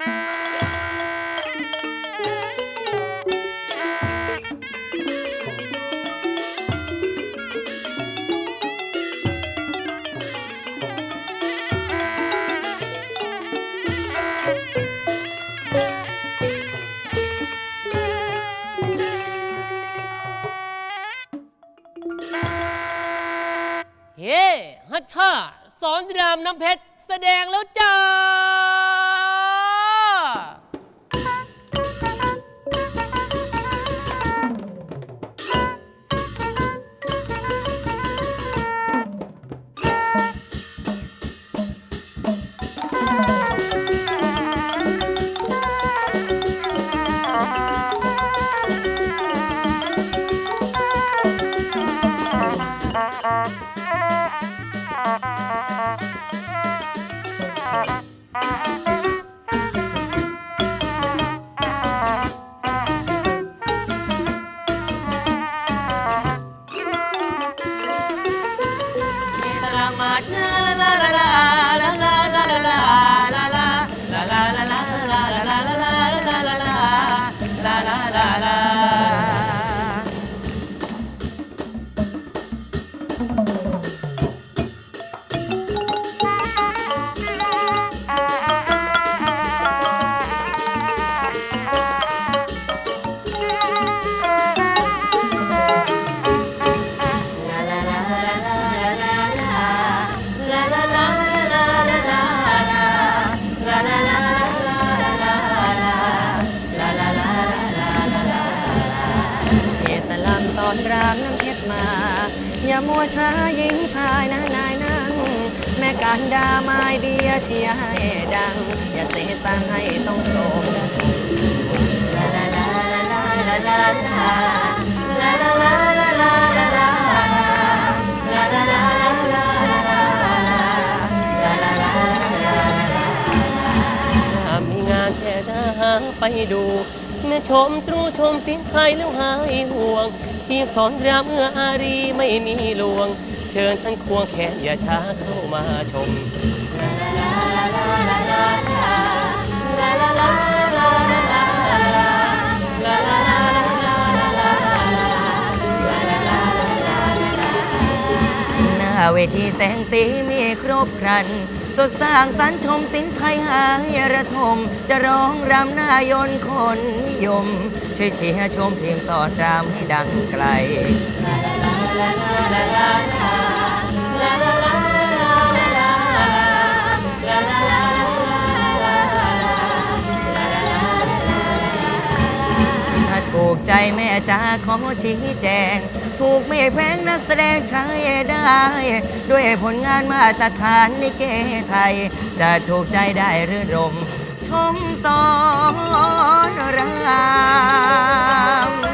เฮ้ฮัชชาสอนรามน้ำเพชร แสดงแล้วจ้ะารดาไม้เดียเชียให้ดัง อย่าเสสร้างให้ต้องโศกลาลาลาลาลาลาลาลาลาลาลาลาลาลาลาลาลาลาลาถ้ามีงานแค่ถ้าหาไปดูเมื่อชมตรูชมสิ้นใครแล้วหายห่วง ที่สอนรำเมื่ออารีไม่มีหลวง เชิญท่านควงแขนอย่าช้าเข้ามาชม หน้าเวทีแสงสีมีครบครัน สดสร้างสรรค์ชมสินไทยหายระทม จะร้องรำหน้ายนต์คนนิยมช่วยเชียร์ชมทีมสอนรามให้ดังไกล ถ้าถูกใจแม่จ้าขอชี้แจง ถูกไม่แพงนักแสดงใช้ได้ ด้วยผลงานมาตรฐานในเกไทย จะถูกใจได้หรือรม ชมสอนราม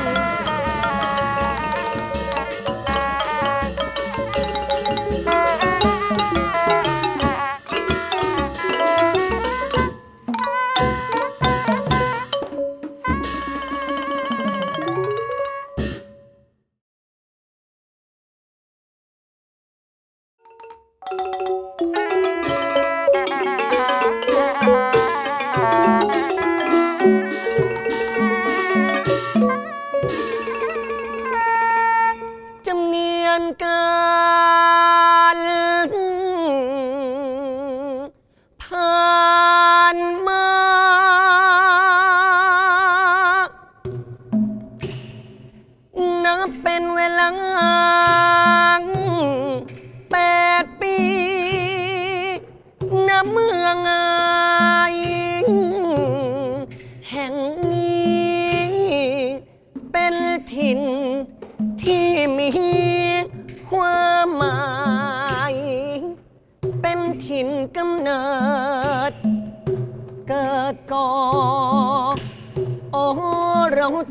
รส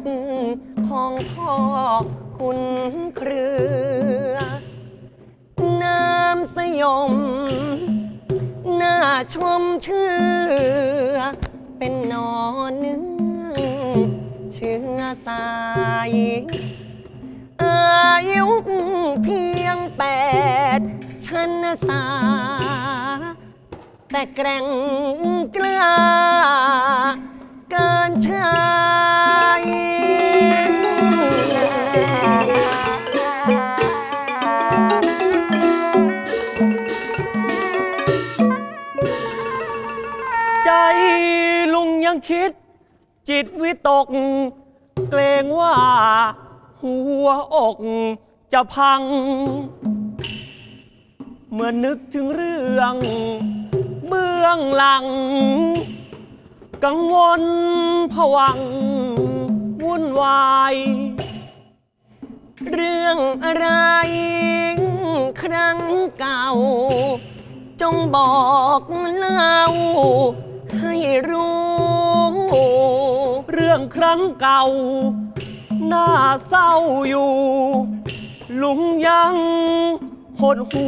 ของพ่อคุณเครือ น้ำสยม น่าชมเชื่อ เป็นนอนเนื้อเชื้อสายอายุเพียงแปดชั้นสาแแต่แกร่งกล้า คิด จิตวิตก เกรงว่า หัวอกจะพัง เมื่อนึกถึงเรื่อง เบื้องหลัง กังวลผวัง วุ่นวาย เรื่องอะไร ครั้งเก่า จงบอกเล่าให้รู้ เรื่องครั้งเก่าน่าเศร้าอยู่ ลุงยังหดหู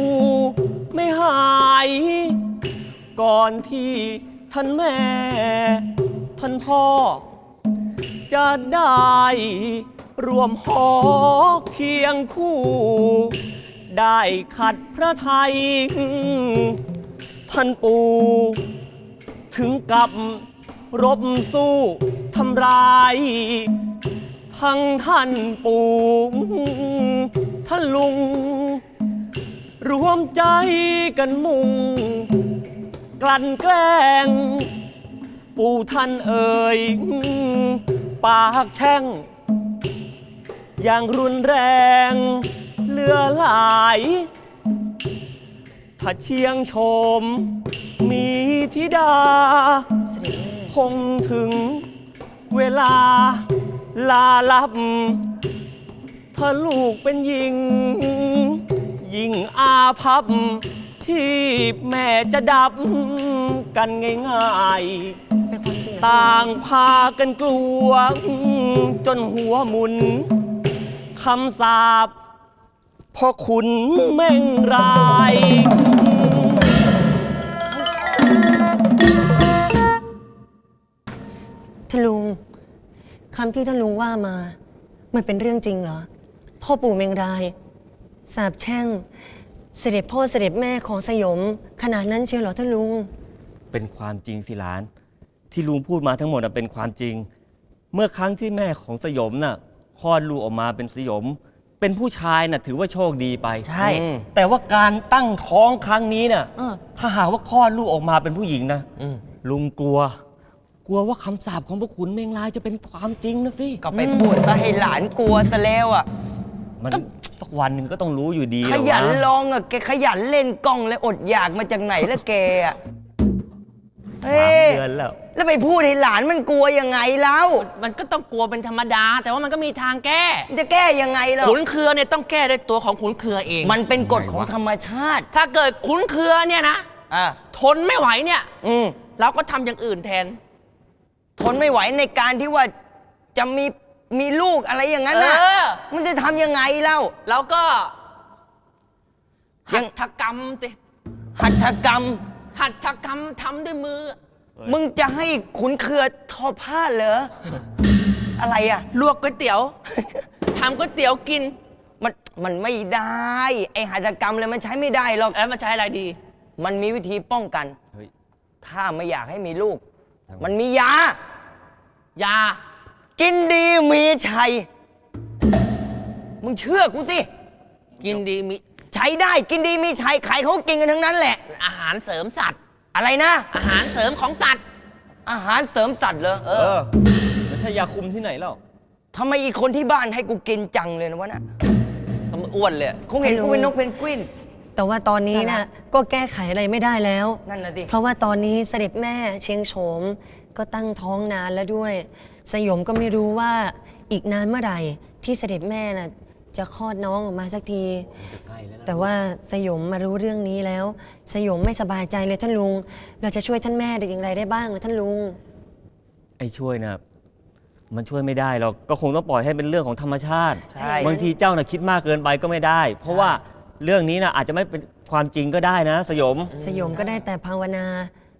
ไม่หาย ก่อนที่ท่านแม่ ท่านพ่อ จะได้รวมหอเคียงคู่ ได้ขัดพระไทย ท่านปู่ถึงกับ รบสู้ทำร้าย ทั้งท่านปู่ท่านลุง รวมใจกันมุ่งกลั่นแกล้ง ปู่ท่านเอ่ยปากแช่ง อย่างรุนแรงเลือหลายถ้าเชียงชม มีธิดาเสด็จ งถึงเวลาลาลับ ถ้าลูกเป็นหญิง ยิ่งอาภัพที่แม่จะดับกันง่ายๆ ต่างพากันกลัว จนหัวหมุนคำสาปพ่อขุนแม่งรายานลุงคำที่ท่านลุงว่ามา มันเป็นเรื่องจริงเหรอ พ่อปู่เมงรายสาบแช่ง เสด็จพ่อเสด็จแม่ของสยม ขนาดนั้นเชียวเหรอท่านลุง เป็นความจริงสิหลาน ที่ลุงพูดมาทั้งหมดน่ะเป็นความจริง เมื่อครั้งที่แม่ของสยมน่ะคลอดลูกออกมาเป็นสยม เป็นผู้ชายน่ะถือว่าโชคดีไปใช่ อืม แต่ว่าการตั้งท้องครั้งนี้น่ะเออถ้าหากว่าคลอดลูกออกมาเป็นผู้หญิงนะอืมลุงกลัว กลัวว่าคำสาปของพระขุนเมงลายจะเป็นความจริงนะสิ ก็ไปพูดซะให้หลานกลัวซะแล้วอะ มันสักวันหนึ่งก็ต้องรู้อยู่ดีขยันหรอวะลองอะแกขยันเล่นกล้องเลยอดอยากมาจากไหนละแกอะเฮ้สามยเดือนแล้วแล้วไปพูดให้หลานมันกลัวยังไงแล้ว มันก็ต้องกลัวเป็นธรรมดา แต่ว่ามันก็มีทางแก้ จะแก้ยังไงเราขุนเคือเนี่ยต้องแก้ด้วยตัวของขุนเคือเอง มันเป็นกฎของธรรมชาติ ถ้าเกิดขุนเคือเนี่ยนะอะทนไม่ไหวเนี่ยอืมเราก็ทำอย่างอื่นแทน ทนไม่ไหวในการที่ว่าจะมีมีลูกอะไรอย่างนั้นนะเออ มันจะทำยังไงเล่าเราก็ยัหัง ตถกรรมสิหัตถกรรม หัตถกรรมทำด้วยมือ มึงจะให้ขุนเคือทอผ้าเหรอ อะไรอะ ลวกก๋วยเตี๋ยวทำก๋วยเตี๋ยวกิน มันมันไม่ได้ ไอหัตถกรรมอะไรมันใช้ไม่ได้หรอก เอ้มาใช้อะไรดี มันมีวิธีป้องกัน เฮ้ย ถ้าไม่อยากให้มีลูกทำไมมันมียา ยา กินดีมีชัย มึงเชื่อกูสิ กินดีมีใช้ได้กินดีมีชัยใครเขากินกันทั้งนั้นแหละ อาหารเสริมสัตว์ อะไรนะ อาหารเสริมของสัตว์ อาหารเสริมสัตว์เหรอเอเอออมันใช่ยาคุมที่ไหนแล้วทำไมอีกคนที่บ้านให้กูกินจังเลยนะวะน่ะทำไมอ้วนเลยคงเห็นไม่รู้กูเป็นนกเพนกวิน แต่ว่าตอนนี้นะก็แก้ไขอะไรไม่ได้แล้ว นั่นน่ะสิเพราะว่าตอนนี้เสด็จแม่เชียงโฉมก็ตั้งท้องนานแล้วด้วย สยมก็ไม่รู้ว่าอีกนานเมื่อไหร่ที่เสด็จแม่น่ะจะคลอดน้องออกมาสักที แต่ว่าสยมมารู้เรื่องนี้แล้ว สยมไม่สบายใจเลยท่านลุง เราจะช่วยท่านแม่ได้อย่างไรได้บ้างล่ะท่านลุง ไอ้ช่วยนะมันช่วยไม่ได้หรอกก็คงต้องปล่อยให้เป็นเรื่องของธรรมชาติ ใช่ บางทีเจ้าน่ะคิดมากเกินไปก็ไม่ได้ เพราะว่า เรื่องนี้นะอาจจะไม่เป็นความจริงก็ได้นะ สยม สยมก็ได้แต่ภาวนา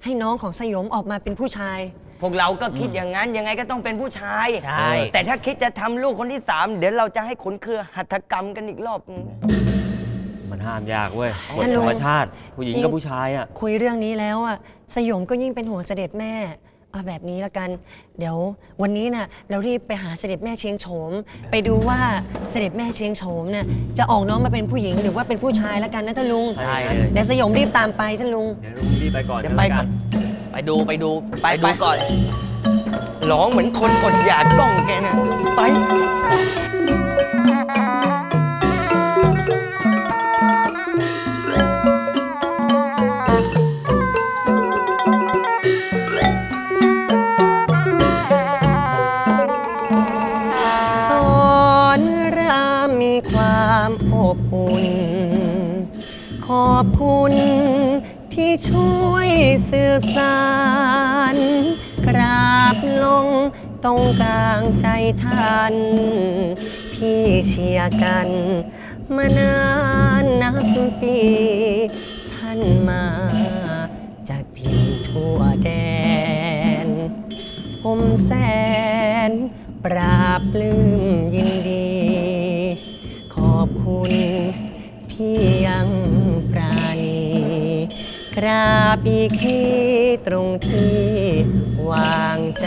ให้น้องของสยมออกมาเป็นผู้ชาย พวกเราก็คิดอย่างนั้นยังไงก็ต้องเป็นผู้ชาย ใช่ แต่ถ้าคิดจะทำลูกคนที่สามเดี๋ยวเราจะให้ขนเครือหัตถกรรมกันอีกรอบนึงสมันห้ามยากเว้ยกฎท่านลุธงรรมชาติ ผู้หญิงกับผู้ชายอะ คุยเรื่องนี้แล้วอะสยมก็ยิ่งเป็นห่วงเสด็จแม่ เอาแบบนี้ละกัน เดี๋ยววันนี้น่ะเรารีบไปหาเสด็จแม่เชียงโฉม ไปดูว่าเสด็จแม่เชียงโฉมเนี่ยจะออกน้องมาเป็นผู้หญิงหรือว่าเป็นผู้ชายละกันนะท่านลุงได้เลย เดี๋ยวสยมรีบตามไปท่านลุง เดี๋ยวลุงรีบไปก่อนเดี๋ยวไปก่อน ไปดูไปดูไปไปดูไปก่อน ร้องเหมือนคนอดอยากกล้องแกเนี่ยไป ช่วยสืบสารกราบลงตรงกลางใจท่านที่เชียร์กัน มานานนับปี ท่านมาจากที่ทั่วแดน ผมแสน ปราบลืมยินดี ขอบคุณที่ยังปรา ราบอีกทีตรงที่วางใจ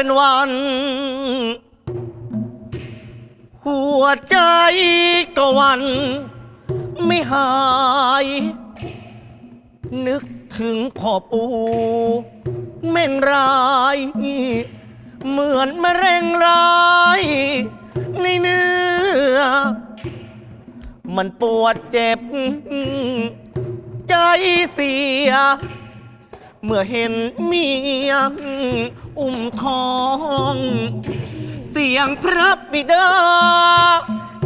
เป็นวัน หัวใจก็วัน ไม่หาย นึกถึงพ่อปู่เม่นร้าย เหมือนมะเร็งร้าย ในเนื้อ มันปวดเจ็บ ใจเสีย เมื่อเห็นเมีย อุ้มทอง เสียงพระบิดา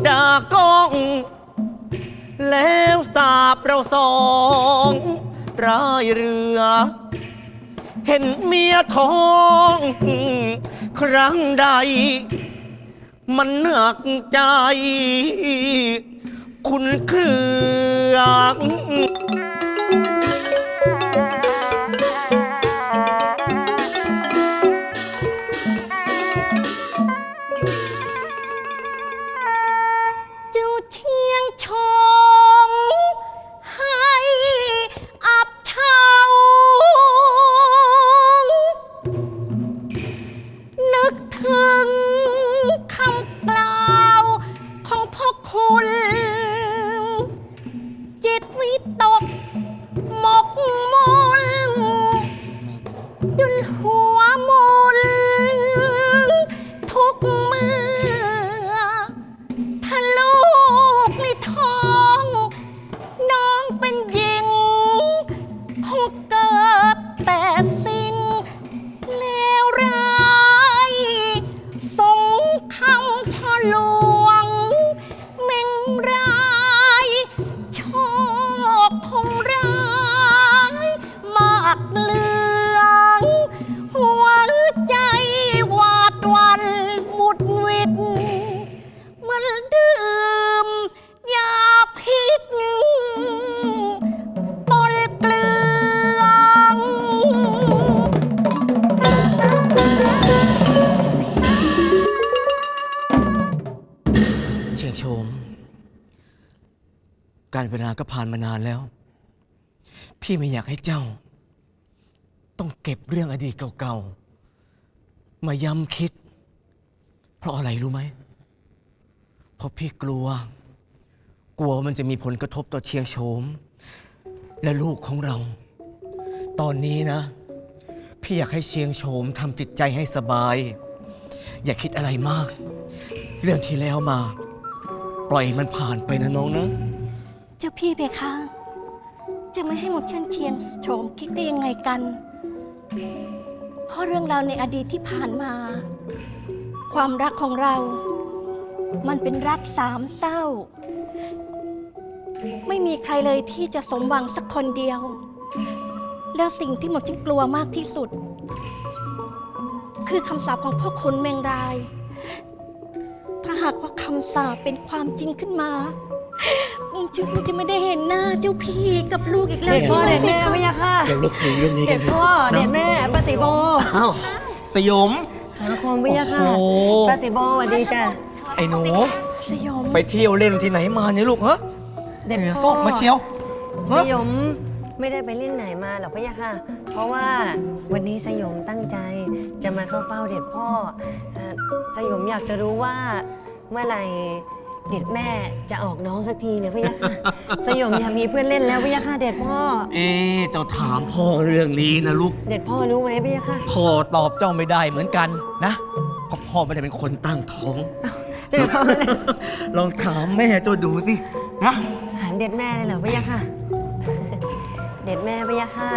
ด่ากล้อง แล้วสาบเราสองรายเรือ เห็นเมียท้อง ครั้งใด มันหนักใจ คุณเครือง พี่ไม่อยากให้เจ้า ต้องเก็บเรื่องอดีตเก่าๆ มาย้ำคิด เพราะอะไรรู้ไหม เพราะพี่กลัว กลัวมันจะมีผลกระทบต่อเชียงโฉม และลูกของเรา ตอนนี้นะ พี่อยากให้เชียงโฉมทำจิตใจให้สบาย อย่าคิดอะไรมาก เรื่องที่แล้วมา ปล่อยมันผ่านไปนะน้องนะ เจ้าพี่เพคะ จะไม่ให้หมดเช่นเทียนโฉมคิดได้ยังไงกัน เพราะเรื่องราวในอดีตที่ผ่านมา ความรักของเรา มันเป็นรักสามเศร้า ไม่มีใครเลยที่จะสมหวังสักคนเดียว แล้วสิ่งที่หมดฉันกลัวมากที่สุด คือคำสาปของพ่อคุณแมงราย ถ้าหากว่าคำสาปเป็นความจริงขึ้นมา ฉันคงจะไม่ได้เห็นหน้าเจ้าพี่กับลูกอีกแล้วเด็ดพ่อใช่เด็ดไหแม่คะพะยะค่ะเดี๋ยวเราคุยเรื่องนี้กัเด็นดเถอะพ่อเด็ดแม่ป้าสีโบอ้าวสยม ขาคงพะยะค่ะโอ้โห ป้าสีโบสวัสดีจ้ะไอ้หนู สยมไปเที่ยวเล่นที่ไหนมาเนี่ยลูกฮะเด็ดเหงื่อพ่ซอกมาเชียวสฮะยมไม่ได้ไปเล่นไหนมาหรอกพะยะค่ะ เพราะว่าวันนี้สยมตั้งใจจะมาเข้าเฝ้าเด็ดพ่อเอ่อสยมอยากจะรู้ว่าเมื่อไหร่ เด็ดแม่จะออกน้องสักทีเนี่ยพะยะค่ะ สยมอยากมีเพื่อนเล่นแล้วพะยะค่ะเด็ดพ่อ เอ๊ะเจ้าถามพ่อเรื่องนี้นะลูก เด็ดพ่อรู้ไหมพะยะค่ะ พ่อตอบเจ้าไม่ได้เหมือนกันนะเพราะพ่อไม่ได้เป็นคนตั้งท้อง เด็ดพ่อลองถามแม่เจ้าดูสินะถามเด็ดแม่เลยเหรอพะยะค่ะ เด็ดแม่พะยะค่ะ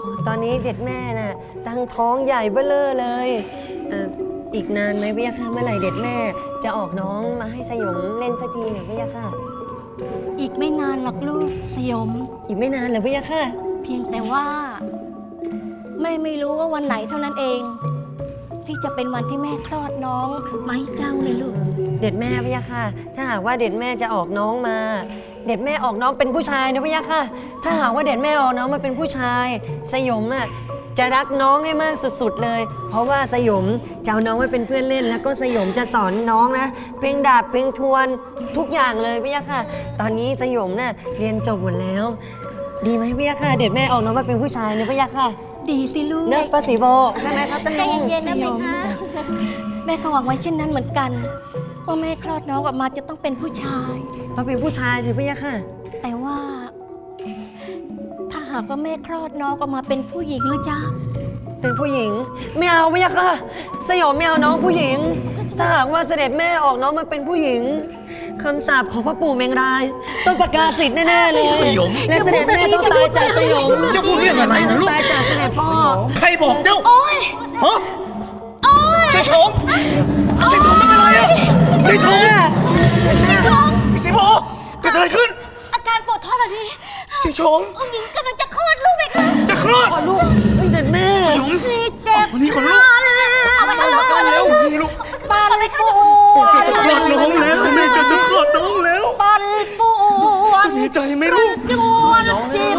โอ้ตอนนี้เด็ดแม่น่ะตั้งท้องใหญ่เบ้อเร่อเลยเอ่อ อีกนานไหมพะยะค่ะเมื่อไหร่เด็ดแม่ จะออกน้องมาให้สยมเล่นสักทีเนี่ยพะยะค่ะ อีกไม่นานหรอกลูกสยม อีกไม่นานเหรอพะยะค่ะ เพียงแต่ว่า แม่ไม่รู้ว่าวันไหนเท่านั้นเอง ที่จะเป็นวันที่แม่คลอดน้องมาให้เจ้าเลยลูก เด็ดแม่พะยะค่ะ ถ้าหากว่าเด็ดแม่จะออกน้องมา เด็ดแม่ออกน้องเป็นผู้ชายนะพะยะค่ะ ถ้าหากว่าเด็ดแม่ออกน้องมาเป็นผู้ชาย สยมอะ จะรักน้องให้มากสุดๆเลย เพราะว่าสยมจะเอาน้องไว้เป็นเพื่อนเล่น แล้วก็สยมจะสอนน้องนะ เพลงดาบเพลงทวนทุกอย่างเลยพะยะค่ะ ตอนนี้สยมน่ะเรียนจบหมดแล้ว ดีไหมพะยะค่ะ เด็ดแม่ออกน้องมาเป็นผู้ชายนะพะยะค่ะดีสิลูกเนอะป้าสีโบใช่ไหมครับท่านใจลุงเย็นๆนะเพคะแม่ก็หวังไว้เช่นนั้นเหมือนกันว่าแม่คลอดน้องออกมาจะต้องเป็นผู้ชาย ต้องเป็นผู้ชายสิพะยะค่ะ แต่ว่าถ้า หากว่าแม่คลอดน้องออกมาเป็นผู้หญิงหรือจ๊ะ เป็นผู้หญิง ไม่เอาไม่ยากค่ะสยองไม่เอาน้องผู้หญิง ถ้าหากว่าเสด็จแม่ออกน้องมาเป็นผู้หญิงคำสาปของพ่อปู่เมงราย ต้องประกาศสิทธิ์แน่ๆเลยสยมและเสด็จแม่ต้องตายจากสยองจะพูดเรื่องอะไรแม่นะต้องลูกตายจากเสด็จพ่อใครบอกเจ้าฮะเจ้าชมเจ้าชมเป็นอะไรอะเจ้าชมพี่สิโบเกิดอะไรขึ้น อาการปวดท้องแบบนี้ เจ้าชมองค์หญิงกำลังจะคลอดลูกไหมคะจะคลอดลูกเฮ้ยเสด็จแม่สยมมีเจ็บวันนี้ก่อนลูกเอาไปข้างนอกก่อนเร็วลูกลูกปันปวจะคลอดน้องแล้วแม่จะจะคลอดน้องแล้วปันปวดดีใจไหมลูกจวนจิต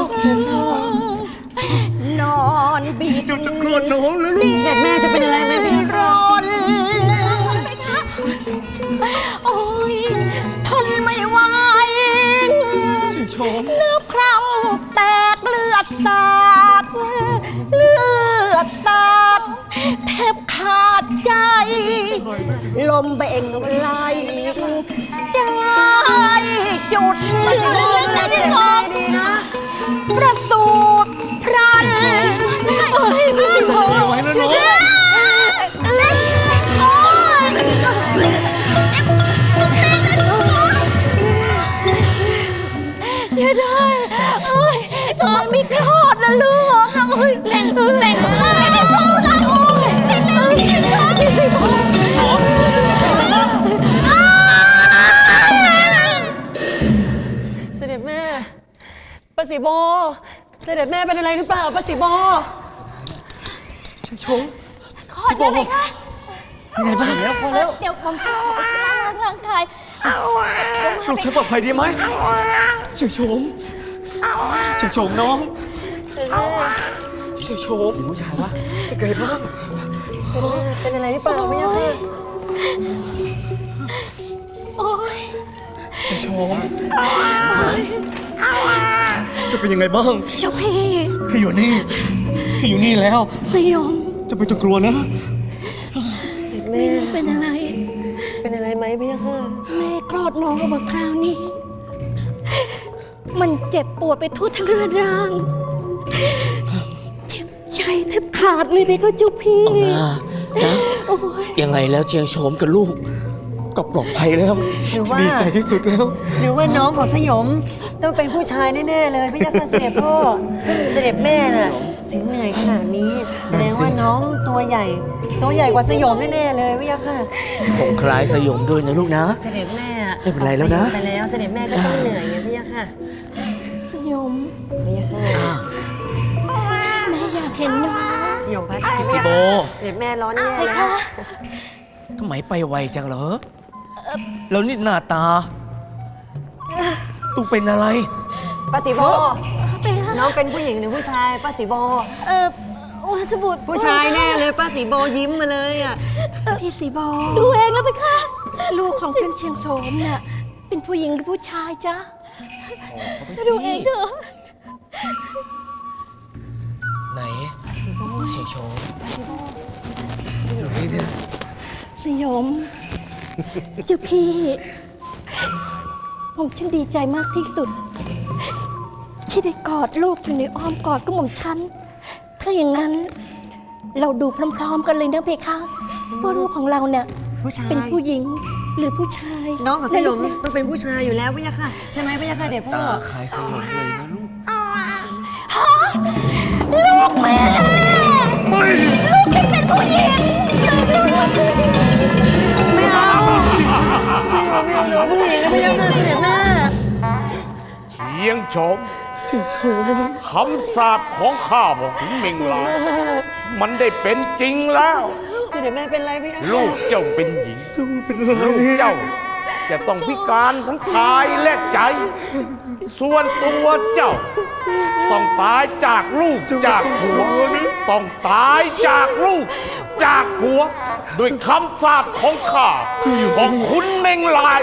นอนบีบจะจะคลอดน้องแล้วลูกเสด็จแม่จะเป็นอะไรไหมพี่ ดสาดเลือดสาดแทบขาดใจ ลมเบ่งไหลได้จุดดีนะประสู เสด็จแม่เป็นอะไรหรือเปล่าป้าสีโบชมคลอดได้ไหมคะไงบ้างแล้วพอแล้วเดี๋ยวผมจะขอช่วยล้างร่างกายลูกฉันปลอดภัยดีไหมเฉยชมเฉยชมน้องเฉยชมผู้ชายวะเป็นไงบ้างเป็นอะไรหรือเปล่าไม่ยากค่ะโอ้ยเฉยชม จะเป็นยังไงบ้าง เจ้าพี่พี่อยู่นี่ พี่อยู่นี่แล้ว สยองจะไม่ต้องกลัวนะ แม่ เป็นอะไร เป็นอะไรไหมพี่ยาค่ะแม่คลอดน้องออกมาคราวนี้ มันเจ็บปวดไปทั่วทั้งเรือนร่าง เจ็บใจแทบขาขาดเลยเพคะเจ้าพี่ เอานะนะโอ้ยยังไงแล้วเชียงโฉมกับลูก ก็ปลอดภัยแล้ว หรือว่า ดีใจที่สุดแล้ว หรือว่าน้องของสยม ต้องเป็นผู้ชายแน่ๆเลยพี่ยักษ์เสด็จพ่อเสด็จแม่น่ะถึงเหนื่อยขนาดนี้ แสดงว่าน้องตัวใหญ่ ตัวใหญ่กว่าสยมแน่ๆเลยพี่ยักษ์ค่ะผมคล้ายสยมด้วยนะลูกนะ เสด็จแม่อะไม่เป็นไรแล้วนะ ออกสยมไปแล้วเสด็จแม่ก็ต้องเหนื่อยไงพี่ยักษ์ค่ะสยมพี่ยักษ์ค่ะแม่อยากเห็นน้องสยมพัดพี่สิโบเสด็จแม่ร้อนแย่เพแล้วคะทำไมไปไวจังเหรอ แล้วนี่หน้าตา ตูเป็นอะไร ป้าสีโบเพคะน้องเป็นผู้หญิงหรือผู้ชายป้าสีโบเออราชบุตรผู้ชายแน่เลยป้าสีโบยิ้มมาเลยอะพี่สีบอดูเองแล้วเพคะลูกของท่านเชียงโสมเนี่ยเป็นผู้หญิงหรือผู้ชายจ๊ะดูเองเถอะไหนเชียงโฉมอยู่นี่เนี่ย สยมเจ้าพี่ ผมฉันดีใจมากที่สุด ที่ได้กอดลูกอยู่ในอ้อมกอดก็หม่อมฉัน ถ้าอย่างนั้น เราดูพร้อมๆกันเลยนะเพคะว่าลูกของเราเนี่ยผู้ชายเป็นผู้หญิงหรือผู้ชายน้องของสยมนะลูกนะต้องเป็นผู้ชายอยู่แล้วพี่ยักษ์ค่ะใช่ไหมพี่ยักษ์ค่ะเด็กพ่อตาคล้ายสยมเลยนะลูกลูกแม่ลูกฉันเป็นผู้หญิงไม่เอาสยม ไม่เอาหนูผู้หญิงนะพี่ยักษ์ค่ะเสด็จแม่เชียงชมคำสาปของข้าบอกถึงเมงลายมันได้เป็นจริงแล้ว เสด็จแม่เป็นไรพี่ยักษ์ ลูกเจ้าเป็นหญิง ลูกเจ้า จะต้องพิการทั้งกายและใจ ส่วนตัวเจ้า ต้องตายจากลูกจากผัวต้องตายจากลูกจากผัว ด้วยคำสาปของข้าของคุณเมงลาย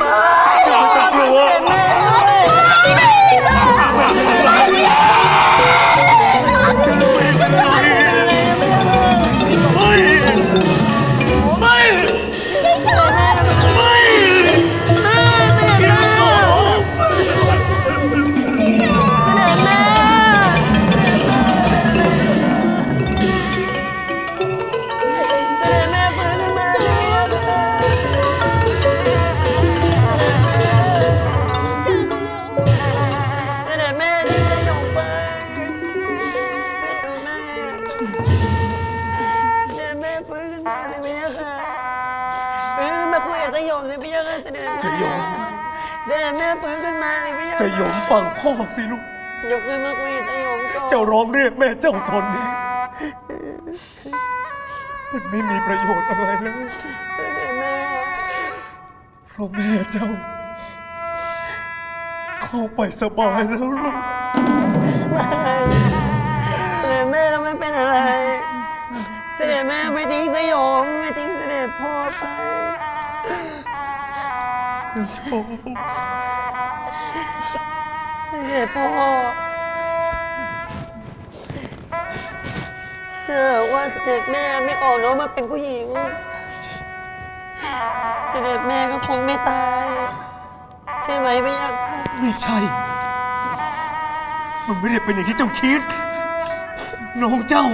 จะกลัวเส พ่อสิลูก เดี๋ยวคืนมาคุยกับสยมก่อนเจ้าร้องเรียกแม่เจ้าตอนนี้ มันไม่มีประโยชน์อะไรแล้วเสด็จแม่เพราะแม่เจ้า เข้าไปสบายแล้วลูก เสด็จแม่เราไม่เป็นอะไร เสด็จแม่ไม่ทิ้งสยมไม่ทิ้งเสด็จพ่อไป เสด็จพ่อถ้าหากว่าเสด็จแม่ไม่ออกน้องมาเป็นผู้หญิง เสด็จแม่ก็คงไม่ตาย ใช่ไหมพี่ยักษ์ไม่ใช่ มันไม่ได้เป็นอย่างที่เจ้าคิด น้องเจ้า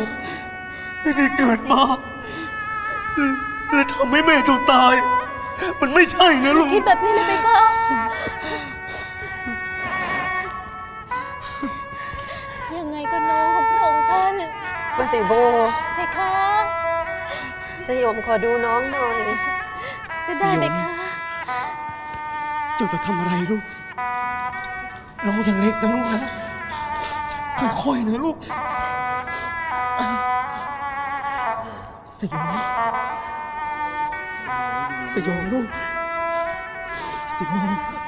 ไม่ได้เกิดมาและทำให้แม่เจ้าตาย มันไม่ใช่นะลูก คิดแบบนี้เลยไหมคะ มาสิโบเพคะสยมขอดูน้องหน่อย ก็ได้ไหมคะเจ้าจะทำอะไรลูก น้องยังเล็กนะลูกนะค่อยๆนะลูกสยองสยองลูกสยองสิง